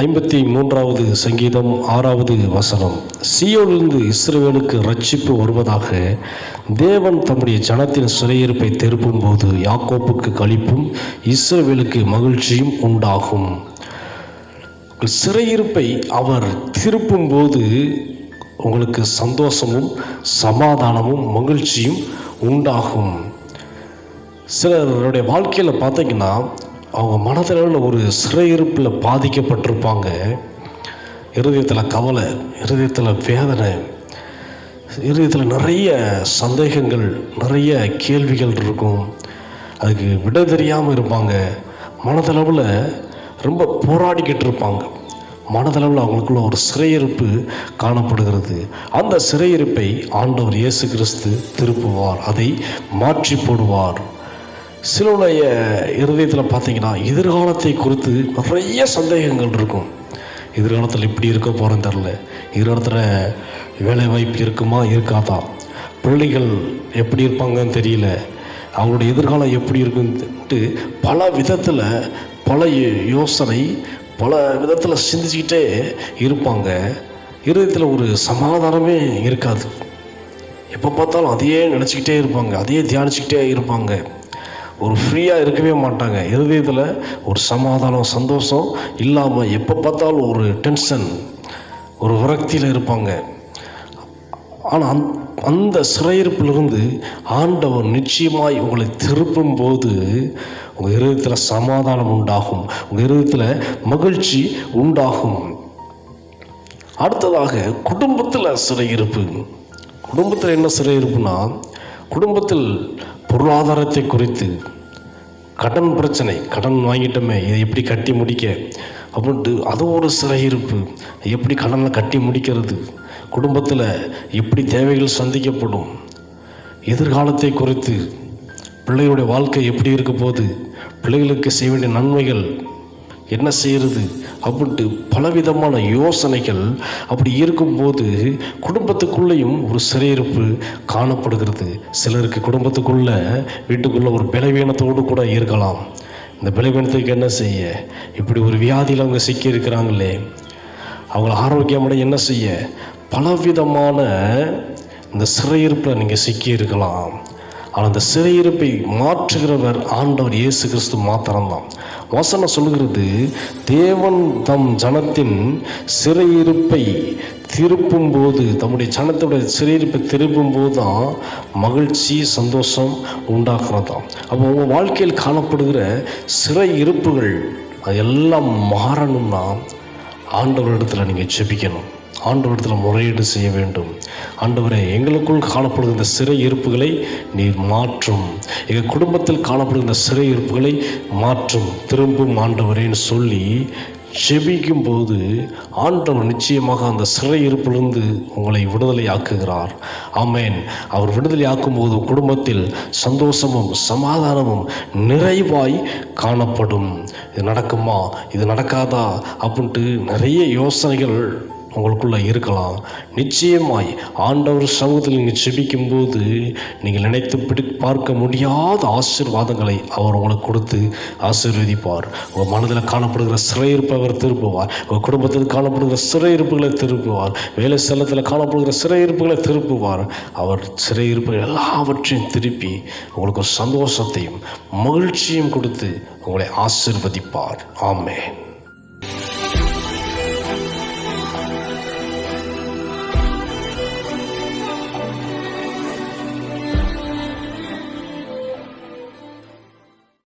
ஐம்பத்தி மூன்றாவது சங்கீதம் ஆறாவது வசனம். சியோலிருந்து இஸ்ரேலுக்கு ரட்சிப்பு வருவதாக தேவன் தம்முடைய ஜனத்தின் சிறையிருப்பை திருப்பும் போது யாக்கோப்புக்கு களிப்பும் இஸ்ரேவேலுக்கு மகிழ்ச்சியும் உண்டாகும். சிறையிருப்பை அவர் திருப்பும் போது உங்களுக்கு சந்தோஷமும் சமாதானமும் மகிழ்ச்சியும் உண்டாகும். சிலருடைய வாழ்க்கையில் பார்த்தீங்கன்னா அவங்க மனதளவில் ஒரு சிறையிருப்பில் பாதிக்கப்பட்டிருப்பாங்க. இருதயத்தில் கவலை இருதயத்தில் வேதனை இருதயத்தில் நிறைய சந்தேகங்கள் நிறைய கேள்விகள் இருக்கும். அதுக்கு விட தெரியாமல் இருப்பாங்க. மனதளவில் ரொம்ப போராடிக்கிட்டு இருப்பாங்க. மனதளவில் அவங்களுக்குள்ள ஒரு சிறையிருப்பு காணப்படுகிறது. அந்த சிறையிருப்பை ஆண்டவர் இயேசு கிறிஸ்து திருப்புவார். அதை மாற்றி போடுவார். சிலருடைய இருதயத்தில் பார்த்தீங்கன்னா எதிர்காலத்தை குறித்து நிறைய சந்தேகங்கள் இருக்கும். எதிர்காலத்தில் இப்படி இருக்க போகிறேன்னு தெரில எதிர்காலத்தில் வேலை வாய்ப்பு இருக்குமா இருக்காதா? பிள்ளைகள் எப்படி இருப்பாங்கன்னு தெரியல. அவங்களுடைய எதிர்காலம் எப்படி இருக்குன்ட்டு பல விதத்தில் பல யோ- யோசனை பல விதத்தில் சிந்திச்சுக்கிட்டே இருப்பாங்க. இருதயத்தில் ஒரு சமாதானமே இருக்காது. எப்போ பார்த்தாலும் அதையே நினச்சிக்கிட்டே இருப்பாங்க அதையே தியானிச்சுக்கிட்டே இருப்பாங்க. ஒரு ஃப்ரீயாக இருக்கவே மாட்டாங்க. இருதயத்தில் ஒரு சமாதானம் சந்தோஷம் இல்லாமல் எப்போ பார்த்தாலும் ஒரு டென்ஷன் ஒரு விரக்தியில் இருப்பாங்க. ஆனால் அந் அந்த சிறையிருப்பிலிருந்து ஆண்டவர் நிச்சயமாய் உங்களை திருப்பும் போது உங்கள் இருதயத்தில் சமாதானம் உண்டாகும். உங்கள் இருதயத்தில் மகிழ்ச்சி உண்டாகும். அடுத்ததாக குடும்பத்தில் சிறையிருப்பு. குடும்பத்தில் என்ன சிறையிருப்புனா குடும்பத்தில் பொருளாதாரத்தை குறித்து கடன் பிரச்சனை கடன் வாங்கிட்டோமே இதை எப்படி கட்டி முடிக்க? அப்படின்ட்டு அது ஒரு சிறையிருப்பு எப்படி கடனை கட்டி முடிக்கிறது? குடும்பத்தில் எப்படி தேவைகள் சந்திக்கப்படும்? எதிர்காலத்தை குறித்து பிள்ளைகளுடைய வாழ்க்கை எப்படி இருக்க போகுது? பிள்ளைகளுக்கு செய்ய வேண்டிய நன்மைகள் என்ன செய்கிறது அப்படின்ட்டு பலவிதமான யோசனைகள் அப்படி இருக்கும்போது குடும்பத்துக்குள்ளேயும் ஒரு சிறையிருப்பு காணப்படுகிறது. சிலருக்கு குடும்பத்துக்குள்ள வீட்டுக்குள்ள ஒரு பலவீனத்தோடு கூட இருக்கலாம். இந்த பலவீனத்துக்கு என்ன செய்ய? இப்படி ஒரு வியாதியில் அவங்க சிக்கி இருக்கிறாங்களே அவங்கள ஆரோக்கியமான என்ன செய்ய? பலவிதமான இந்த சிறையிருப்பில் நீங்கள் சிக்கி இருக்கலாம் ஆனால் அந்த சிறையிருப்பை மாற்றுகிறவர் ஆண்டவர் இயேசு கிறிஸ்து மாத்திரம்தான். வசனம் சொல்கிறது தேவன் தம் ஜனத்தின் சிறையிருப்பை திருப்பும் போது தம்முடைய ஜனத்தோட சிறையிருப்பை திருப்பும் போது தான் மகிழ்ச்சி சந்தோஷம் உண்டாக்குறதாம் அப்போ உங்கள் வாழ்க்கையில் காணப்படுகிற சிறை இருப்புகள் அது எல்லாம் மாறணும்னா ஆண்டவரிடத்தில் நீங்கள் ஜெபிக்கணும். ஆண்டவரிடத்தில் முறையீடு செய்ய வேண்டும். ஆண்டவரே எங்களுக்குள் காணப்படும் இந்த சிறை இருப்புகளை நீர் மாற்றும். எங்கள் குடும்பத்தில் காணப்படுகிற சிறை இருப்புகளை மாற்றும். திரும்பும் ஆண்டவரேன்னு சொல்லி ஜெபிக்கும் போது ஆண்டவர் நிச்சயமாக அந்த சிறை இருப்பிலிருந்து உங்களை விடுதலை ஆக்குகிறார் ஆமேன். அவர் விடுதலை ஆக்கும்போது குடும்பத்தில் சந்தோஷமும் சமாதானமும் நிறைவாய் காணப்படும். இது நடக்குமா? இது நடக்காதா? அப்படின்ட்டு நிறைய யோசனைகள் உங்களுக்குள்ளே இருக்கலாம். நிச்சயமாய் ஆண்டவர் சமூகத்தில் நீங்கள் செபிக்கும்போது நீங்கள் நினைத்து பிடி பார்க்க முடியாத ஆசீர்வாதங்களை அவர் உங்களுக்கு கொடுத்து ஆசீர்வதிப்பார். உங்கள் மனதில் காணப்படுகிற சிறையிருப்பை அவர் திருப்புவார். உங்கள் குடும்பத்தில் காணப்படுகிற சிறையிருப்புகளை திருப்புவார். வேலை ஸ்தலத்தில் காணப்படுகிற சிறையிருப்புகளை திருப்புவார். அவர் சிறையிருப்புகள் எல்லாவற்றையும் திருப்பி உங்களுக்கு ஒரு சந்தோஷத்தையும் மகிழ்ச்சியும் கொடுத்து உங்களை ஆசீர்வதிப்பார். ஆமே